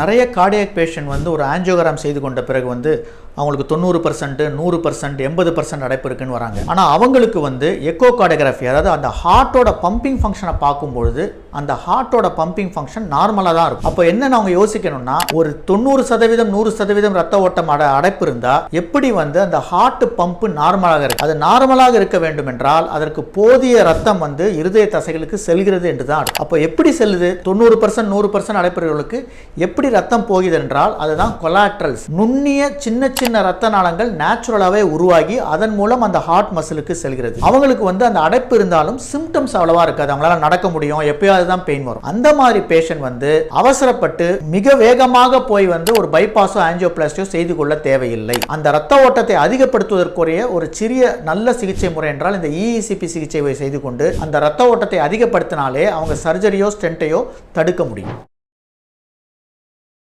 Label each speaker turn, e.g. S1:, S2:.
S1: நிறைய cardiac patient வந்து ஒரு ஆஞ்சியோகிராம் செய்து கொண்ட பிறகு வந்து அவங்களுக்கு தொண்ணூறு பர்சன்ட் நூறு பர்சன்ட் எண்பது பர்சன்ட் அடைப்பு இருக்குன்னு வராங்க. ஆனால் அவங்களுக்கு வந்து எக்கோ கார்டியோகிராஃபி அதாவது அந்த ஹார்ட்டோட பம்பிங் ஃபங்க்ஷனை பார்க்கும்பொழுது அந்த ஹார்ட்டோட பம்பிங் ஃபங்க்ஷன் நார்மலாக தான் இருக்கும். அப்போ என்னென்ன அவங்க யோசிக்கணும்னா ஒரு தொண்ணூறு சதவீதம் நூறு சதவீதம் ரத்த ஓட்டம் அட அடைப்பு இருந்தால் எப்படி வந்து அந்த ஹார்ட் பம்பு நார்மலாக இருக்கு? அது நார்மலாக இருக்க வேண்டும் என்றால் அதற்கு போதிய ரத்தம் வந்து இருதய தசைகளுக்கு செல்கிறது என்று தான் அப்போ எப்படி செல்லுது? தொண்ணூறு பர்சன்ட் நூறு பர்சன்ட் அடைப்பவர்களுக்கு எப்படி ரத்தம் போகுது என்றால் அதுதான் கொலாட்ரல்ஸ் நுண்ணிய சின்ன சின்ன ரத்த நாளங்கள் நேச்சுரலாகவே உருவாகி அதன் மூலம் அந்த ஹார்ட் மசிலுக்கு செல்கிறது. அவங்களுக்கு வந்து அந்த அடைப்பு இருந்தாலும் சிம்டம்ஸ் அவ்வளவா இருக்காது. அவங்களால நடக்க முடியும். எப்பயாவது தான் பெயின் வரும். அந்த மாதிரி பேஷண்ட் வந்து அவசரப்பட்டு மிக வேகமாக போய் வந்து ஒரு பைபாஸோ ஆஞ்சியோபிளாஸ்டியோ செய்து கொள்ள தேவையில்லை. அந்த ரத்த ஓட்டத்தை அதிகப்படுத்துவதற்குரிய ஒரு சிறிய நல்ல சிகிச்சை முறை என்றால் இந்த இஇசிபி சிகிச்சை செய்து கொண்டு அந்த ரத்த ஓட்டத்தை அதிகப்படுத்தினாலே அவங்க சர்ஜரியோ ஸ்டென்ட்டையோ தடுக்க முடியும்.